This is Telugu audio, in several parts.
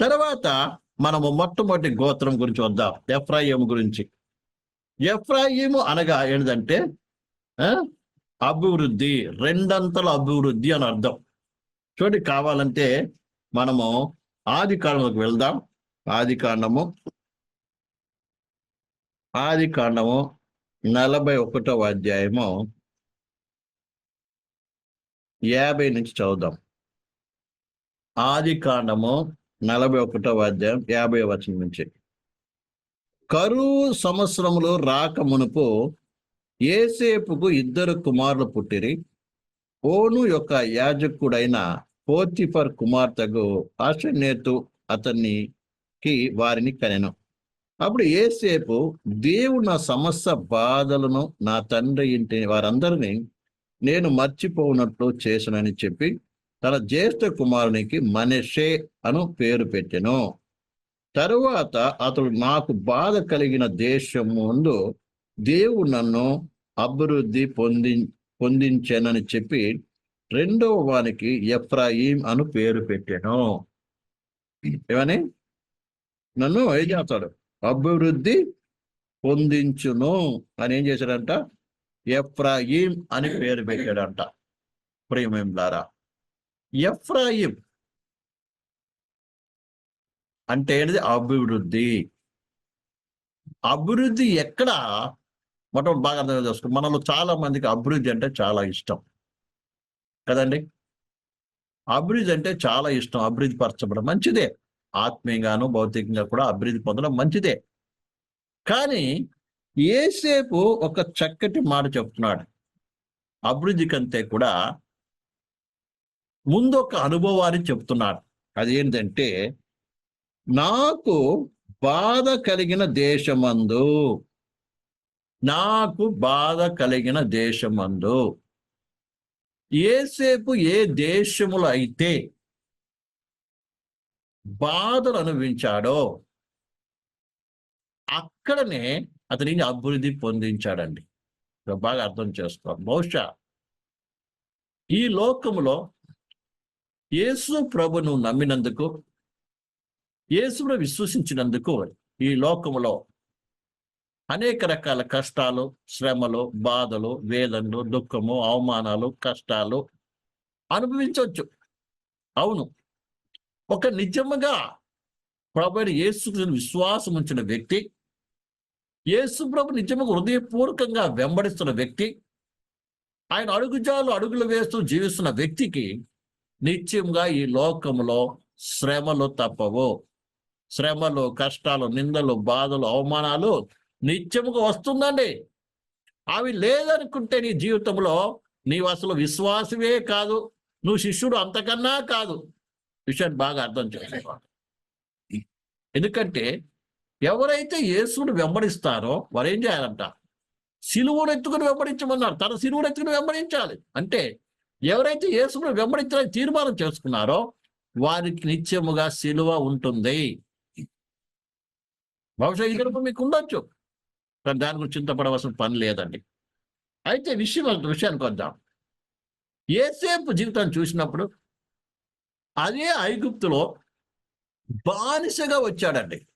తర్వాత మనము మొట్టమొదటి గోత్రం గురించి వద్దాం. ఎఫ్రాయిం గురించి. ఎఫ్రాయిము అనగా ఏంటంటే ఆ, అభివృద్ధి రెండంతల అభివృద్ధి అని అర్థం. చూడండి కావాలంటే మనము ఆది కాండంలోకి వెళ్దాం. ఆది కాండము ఆది కాండము నలభై ఒకటవ అధ్యాయము యాభై నుంచి చదువుదాం. ఆది కాండము నలభై ఒకటవ అధ్యాయం యాభై వచనం నుంచి. కరువు సంవత్సరములు రాక మునుపు ఏసేపుకు ఇద్దరు కుమారులు పుట్టిరి. ఓను యొక్క యాజకుడైన పోతిఫర్ కుమార్తెకు అశ్వనేతు అతనికి వారిని కనెను. అప్పుడు ఏసేపు దేవుడు నా సమస్త బాధలను నా తండ్రి ఇంటి వారందరినీ నేను మర్చిపోనట్లు చేశానని చెప్పి తన జ్యేష్ఠ కుమారునికి మనషే అను పేరు పెట్టెను. తరువాత అతడు నాకు బాధ కలిగిన దేశం ముందు దేవుడు నన్ను అభివృద్ధి పొంది పొందించానని చెప్పి రెండవ వానికి ఎఫ్రాయిం అను పేరు పెట్టాను. ఏమని? నన్ను ఏం చేస్తాడు? అభివృద్ధి పొందించును అని ఏం చేశాడంట? ఎఫ్రాయిం అని పేరు పెట్టాడంట. ప్రేమేం ద్వారా ఎఫ్రాయిం. అంటే ఏంటిది? అభివృద్ధి. అభివృద్ధి ఎక్కడ? మొట్టమొదటి బాగా అర్థం చేసుకో. మనలో చాలా మందికి అభివృద్ధి అంటే చాలా ఇష్టం. కదండి? అభివృద్ధి అంటే చాలా ఇష్టం. అభివృద్ధి పరచబడం మంచిదే. ఆత్మీయంగాను భౌతికంగా కూడా అభివృద్ధి పొందడం మంచిదే. కానీ ఏసేపు ఒక చక్కటి మాట చెప్తున్నాడు. అభివృద్ధి కంటే కూడా ముందు ఒక అనుభవాన్ని చెప్తున్నాడు. అది ఏంటంటే నాకు బాధ కలిగిన దేశమందు నాకు బాధ కలిగిన దేశమందు ఏసేపు ఏ దేశములు అయితే బాధలు అనుభవించాడో అక్కడనే అతనిని అభివృద్ధి పొందించాడండి. బాగా అర్థం చేసుకో. బహుశా ఈ లోకములో యేసు ప్రభును నమ్మినందుకు యేసును విశ్వసించినందుకు ఈ లోకములో అనేక రకాల కష్టాలు శ్రమలు బాధలు వేదనలు దుఃఖము అవమానాలు కష్టాలు అనుభవించవచ్చు. అవును. ఒక నిజముగా ప్రభుని యేసు విశ్వాసం ఉంచిన వ్యక్తి యేసు ప్రభు నిజముగా హృదయపూర్వకంగా వెంబడిస్తున్న వ్యక్తి ఆయన అడుగుజాలు అడుగులు వేస్తూ జీవిస్తున్న వ్యక్తికి నిత్యంగా ఈ లోకములో శ్రమలు తప్పవు. శ్రమలు కష్టాలు నిందలు బాధలు అవమానాలు నిత్యముగా వస్తుందండి. అవి లేదనుకుంటే నీ జీవితంలో నీవు అసలు విశ్వాసమే కాదు. నువ్వు శిష్యుడు అంతకన్నా కాదు. విషయాన్ని బాగా అర్థం చేసుకోవాలి. ఎందుకంటే ఎవరైతే యేసుని వెంబడిస్తారో వారు ఏం చేయాలంట? సిలువను ఎత్తుకుని వెంబడించమన్నారు. తన సిలువను ఎత్తుకుని వెంబడించాలి. అంటే ఎవరైతే యేసును వెంబడించాలని తీర్మానం చేసుకున్నారో వారికి నిత్యముగా సిలువ ఉంటుంది. బహుశా ఈ గడుపు మీకు ఉండొచ్చు. కానీ దాని గురించి చింతపడవలసిన పని లేదండి. అయితే విషయం విషయానికి వద్దాం. ఏసేపు జీవితాన్ని చూసినప్పుడు అదే ఐగుప్తులో బానిసగా వచ్చాడండి.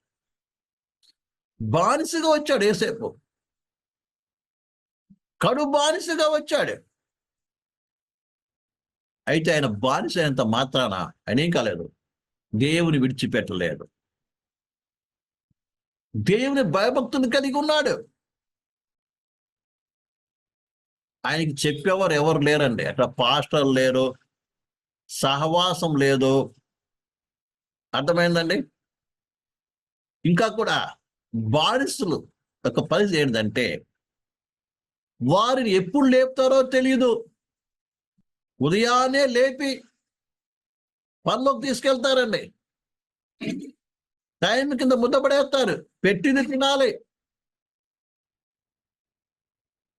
బానిసగా వచ్చాడు ఏసేపు కడు బానిసగా వచ్చాడు. అయితే ఆయన బానిస అయినంత మాత్రాన ఆయన ఏం కాలేదు. దేవుని విడిచిపెట్టలేదు. దేవుని భయభక్తుని కలిగి ఉన్నాడు. ఆయనకి చెప్పేవారు ఎవరు లేరండి. అట్లా పాస్టర్ లేరు సహవాసం లేదు. అర్థమైందండి? ఇంకా కూడా బానిసలు ఒక పరిస్థితి ఏంటంటే వారిని ఎప్పుడు లేపుతారో తెలియదు ఉదయాన్నే లేపి పనిలోకి తీసుకెళ్తారండి. టైం కింద ముద్దపడేస్తారు పెట్టింది తినాలి.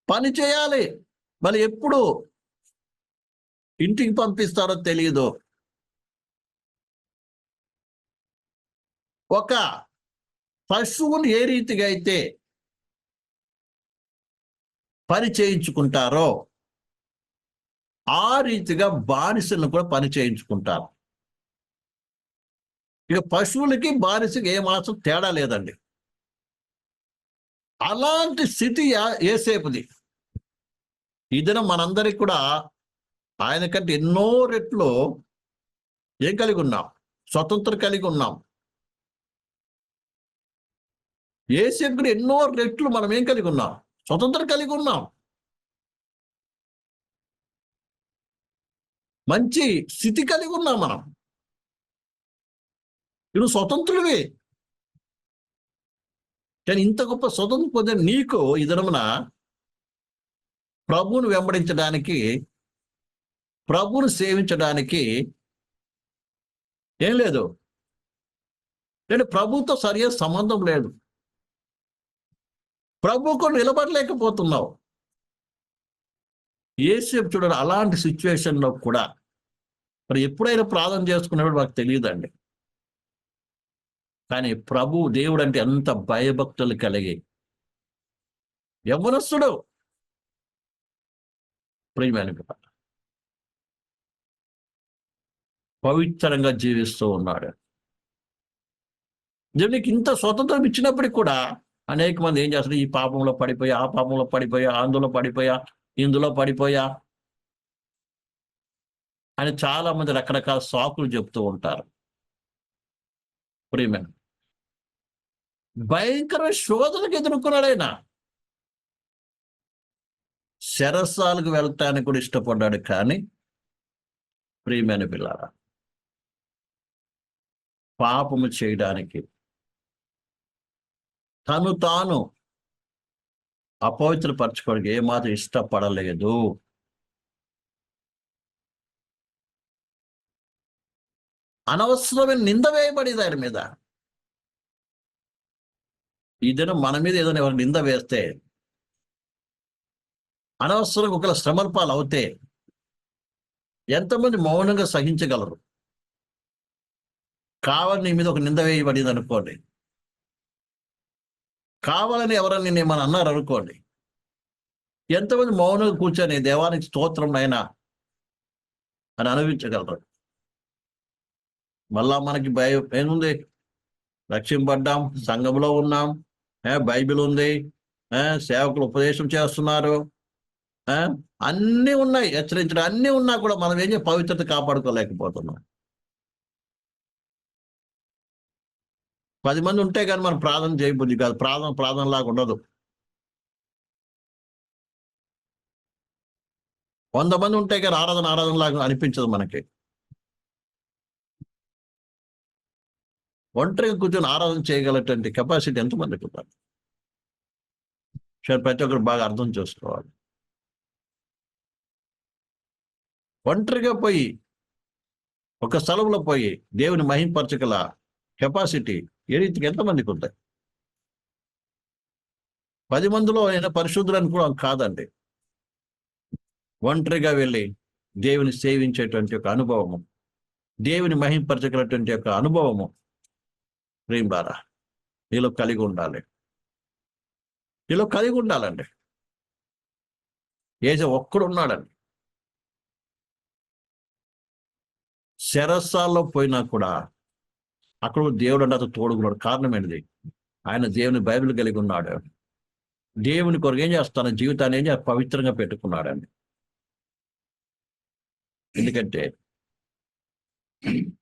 పని చేయాలి. మరి ఎప్పుడు ఇంటికి పంపిస్తారో తెలియదు ఒక పశువును ఏ రీతిగా అయితే పని చేయించుకుంటారో ఆ రీతిగా బానిసలను కూడా పని చేయించుకుంటారు. ఇక పశువులకి బానిసకి ఏమాత్రం తేడా లేదండి. అలాంటి స్థితి ఏసేపుది ఇదిన మనందరికి కూడా ఆయన కంటే ఎన్నో రెట్లు ఏం కలిగి ఉన్నాం? స్వతంత్రం కలిగి ఉన్నాం. ఏసేపు కూడా ఎన్నో రెట్లు మనం ఏం కలిగి ఉన్నాం? స్వతంత్రం కలిగి ఉన్నాం. మంచి స్థితి కలిగి ఉన్నాం మనం. ఇప్పుడు స్వతంత్రులవి కానీ ఇంత గొప్ప స్వతంత్రం పొందిన నీకు ఈ ప్రభువును వెంబడించడానికి ప్రభువును సేవించడానికి ఏం లేదు. నేను ప్రభుతో సరియైన సంబంధం లేదు. ప్రభుకు నిలబడలేకపోతున్నావు. ఏసేపు చూడండి అలాంటి సిచ్యువేషన్లో కూడా మరి ఎప్పుడైనా ప్రార్థన చేసుకున్నప్పుడు మాకు తెలియదండి. కానీ ప్రభు దేవుడు అంటే అంత భయభక్తులు కలిగి. యవనస్తుడు ప్రియమైన పవిత్రంగా జీవిస్తూ ఉన్నాడు. దేవునికి ఇంత స్వతంత్రం ఇచ్చినప్పటికి కూడా అనేక మంది ఏం చేస్తారు ఈ పాపంలో పడిపోయా ఆ పాపంలో పడిపోయా అందులో పడిపోయా ఇందులో పడిపోయా అని చాలా మంది రకరకాల సాకులు చెప్తూ ఉంటారు. ప్రియమైన భయంకర శోధనకు ఎదుర్కొన్నాడు ఆయన. శరసాలకు వెళ్ళటానికి కూడా ఇష్టపడ్డాడు కానీ ప్రియమైన పిల్లారా పాపము చేయడానికి తను తాను అపవిత్రపరచుకోవడానికి ఏమాత్రం ఇష్టపడలేదు. అనవసరమైన నింద వేయబడేది ఆయన మీద. ఈ దినం మన మీద ఏదైనా ఎవరు నింద వేస్తే అనవసరంగా ఒకవేళ శ్రమల పాలు అవుతే ఎంతమంది మౌనంగా సహించగలరు? కావాలని నీ మీద ఒక నింద వేయబడింది అనుకోండి. కావాలని ఎవరైనా నేను ఏమని అన్నారు అనుకోండి. ఎంతమంది మౌనంగా కూర్చొని దేవానికి స్తోత్రం అయినా అని అనుభవించగలరు. మళ్ళా మనకి భయం ఏముంది? రక్షింపడ్డాం సంఘంలో ఉన్నాం బైబిల్ ఉంది సేవకులు ఉపదేశం చేస్తున్నారు అన్నీ ఉన్నాయి హెచ్చరించడం అన్నీ ఉన్నా కూడా మనం ఏం పవిత్రత కాపాడుకోలేకపోతున్నాం. పది మంది ఉంటే కానీ మనం ప్రార్థన చేయబుద్ధి కాదు ప్రార్థన ప్రార్థన లాగా ఉండదు. వంద మంది ఉంటే కానీ ఆరాధన ఆరాధన లాగా అనిపించదు మనకి. ఒంటరిగా కూర్చొని ఆరాధన చేయగలటువంటి కెపాసిటీ ఎంతమందికి ఉండాలి? సరే ప్రతి ఒక్కరు బాగా అర్థం చేసుకోవాలి. ఒంటరిగా పోయి ఒక స్థలంలో పోయి దేవుని మహింపరచగల కెపాసిటీ ఏ రీతికి ఎంతమందికి ఉంటాయి? పది మందిలో అయినా పరిశుద్ధులు అనుకోవడం కాదండి. ఒంటరిగా వెళ్ళి దేవుని సేవించేటువంటి ఒక అనుభవము దేవుని మహింపరచగలటువంటి యొక్క అనుభవము ప్రేమారా? నీలో కలిగి ఉండాలి. నీలో కలిగి ఉండాలండి. ఏజ ఒక్కడు ఉన్నాడండి శరస్సాల్లో పోయినా కూడా అక్కడ దేవుడు అంటే అతను తోడుకున్నాడు కారణం ఏంటిది? ఆయన దేవుని బైబిల్ కలిగి ఉన్నాడు. దేవుని కొరకు ఏం చేస్తాను జీవితాన్ని ఏం చేస్తా పవిత్రంగా పెట్టుకున్నాడండి. ఎందుకంటే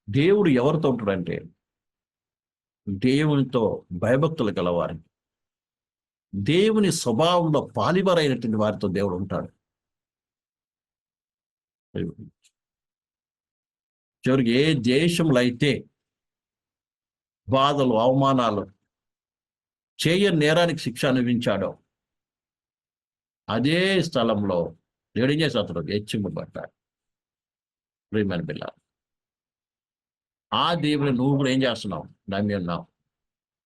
దేవుడు ఎవరితో ఉంటాడంటే దేవునితో భయభక్తులు గలవారు దేవుని స్వభావంలో పాలివరైనటువంటి వారితో దేవుడు ఉంటాడు. చివరికి ఏ దేశంలో అయితే బాధలు అవమానాలు చేయని నేరానికి శిక్ష అనుభవించాడో అదే స్థలంలో దేవుడు ఏం చేసి అతడు హెచ్చింపబడ్డాడు ప్రియమైన పిల్ల ఆ దేవుని నువ్వు కూడా ఏం చేస్తున్నావు? నమ్మి ఉన్నావు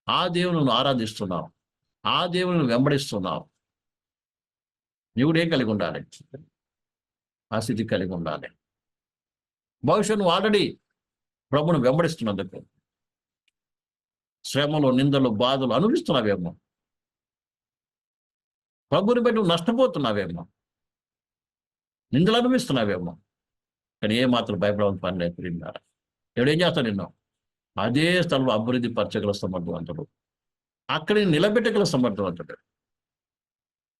ఆ దేవుని నువ్వు ఆరాధిస్తున్నావు. ఆ దేవుని వెంబడిస్తున్నావు. నువ్వు కూడా ఏం కలిగి ఉండాలి? ఆ స్థితి కలిగి ఉండాలి. బహుశా నువ్వు ఆల్రెడీ ప్రభును వెంబడిస్తున్నందుకు శ్రమలు నిందలు బాధలు అనుభవిస్తున్నావేమో. ప్రభుని బట్టి నువ్వు నష్టపోతున్నావేమో. నిందలు అనుభవిస్తున్నావేమో. కానీ ఏ మాత్రం భయపడవలసిన పని లేదు ప్రియులారా. ఎవడు ఏం చేస్తాడు నిన్ను? అదే స్థలంలో అభివృద్ధి పరచగల సమర్థవంతుడు. అక్కడిని నిలబెట్టగల సమర్థవంతుడు.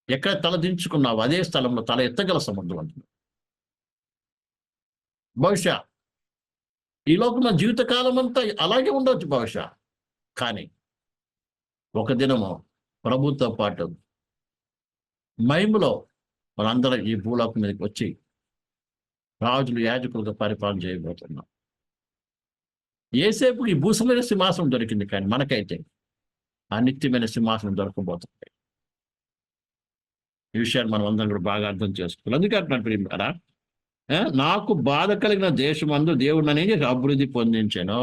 ఎక్కడ తల దించుకున్నావు అదే స్థలంలో తల ఎత్తగల సమర్థవంతుడు. బహుశా ఈ లోకం మన జీవితకాలం అంతా అలాగే ఉండవచ్చు బహుశా. కానీ ఒక దినము ప్రభుతో పాటు మహిమలో మనందరం ఈ భూలోకం మీదకి వచ్చి రాజులు యాజకులుగా పరిపాలన చేయబోతున్నాం. ఏసేపు ఈ భూసమైన సింహాసనం దొరికింది కానీ మనకైతే ఆ నిత్యమైన సింహాసనం దొరకబోతుంది. ఈ విషయాన్ని మనం అందరం కూడా బాగా అర్థం చేసుకోవాలి. అందుకే అంటున్నాను ప్రియులారా, నాకు బాధ కలిగిన దేశమందు దేవుడు నన్ను చేసి అభివృద్ధి పొందించాను.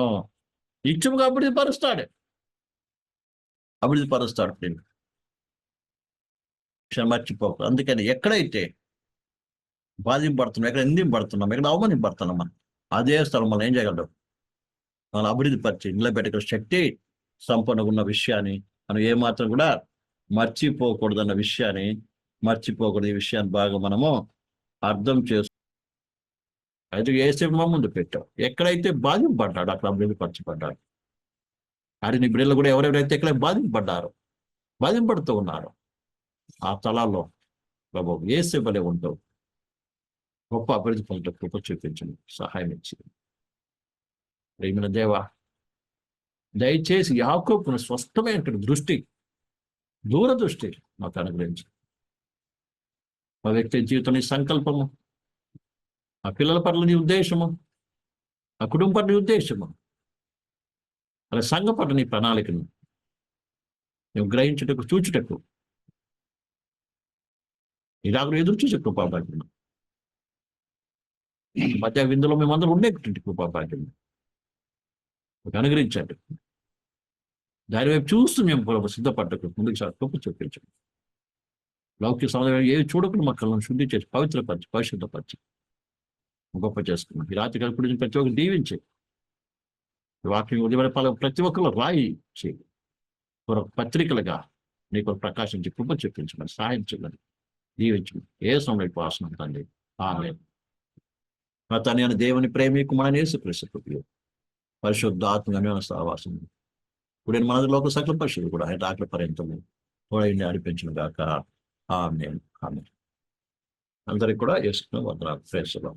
ఇచ్చముగా అభివృద్ధి పరుస్తాడు. అభివృద్ధి పరుస్తాడు ప్రియులు. విషయం మర్చిపోకు. అందుకని ఎక్కడైతే బాధింపడుతున్నాం ఎక్కడ నిందింపడుతున్నాం ఎక్కడ అవమానింపడుతున్నాం మనం అదే స్థలం మనం ఏం చేయగలరు మనం అభివృద్ధి పరిచి నిలబెట్టగల శక్తి సంపన్నగా ఉన్న విషయాన్ని మనం ఏమాత్రం కూడా మర్చిపోకూడదన్న విషయాన్ని మర్చిపోకూడదు ఈ విషయాన్ని బాగా మనము అర్థం చేసు అయితే ఏసేపు మా ముందు పెట్టాం. ఎక్కడైతే బాధింపడ్డాడు అక్కడ అభివృద్ధి పరచబడ్డాడు అడిని నీ బిడ్డలు కూడా ఎవరెవరైతే ఇక్కడ బాధింపడ్డారో బాధింపడుతూ ఉన్నారు ఆ తలాల్లో ప్రభు ఏసే బలే ఉంటావు గొప్ప అభివృద్ధి పొందుట కృప చూపించండి. సహాయం ఇచ్చింది. ప్రేమిన దేవ దయచేసి యాకోపును స్పష్టమైన దృష్టి దూరదృష్టి మాకు అనుగ్రహించి. మా వ్యక్తి జీవితం నీ సంకల్పము ఆ పిల్లల పట్ల నీ ఉద్దేశము ఆ కుటుంబం పట్ల నీ ఉద్దేశము అలా సంఘ పట్ల నీ ప్రణాళికను నువ్వు గ్రహించుటకు చూచుటకు ఇలాగ ఎదురు చూసే కృపాభాగ్యం మధ్య విందులో మేమందరం ఉండేటువంటి కృపాభాగ్యం మాకు అనుగ్రహించండి. దాని వైపు చూస్తూ మేము ప్రభు సిద్ధపడ్డకు ముందుకు సార్ చూపించండి. లౌకిక సమాధానం ఏవి చూడకుండా మక్కలను శుద్ధి చేసి పవిత్రపరిచి పరిశుద్ధపరిచి గొప్ప చేసుకున్నాం ఈ రాత్రి కలిపి ప్రతి ఒక్కరు దీవించి వాక్యం ఉదయం ప్రతి ఒక్కరు రాయి చేయి. పత్రికలుగా నీకు ప్రకాశించి కృప చూపించమని సహాయం చేయాలి దీవించమని ఏ సమయం పాసనం తండ్రి? ఆమె తన దేవుని దేవుని ప్రేమి కుమారని యేసుక్రీస్తు పరిశుద్ధ సహవాసం. ఇప్పుడు మన లోక సకల పరిశుద్ధి కూడా ఆయన ఆకలి పర్యంతము కూడా అనిపించిన గాక. ఆమె ఆమె అందరికి కూడా వేసుకున్న వందనాలు. ప్రేసలో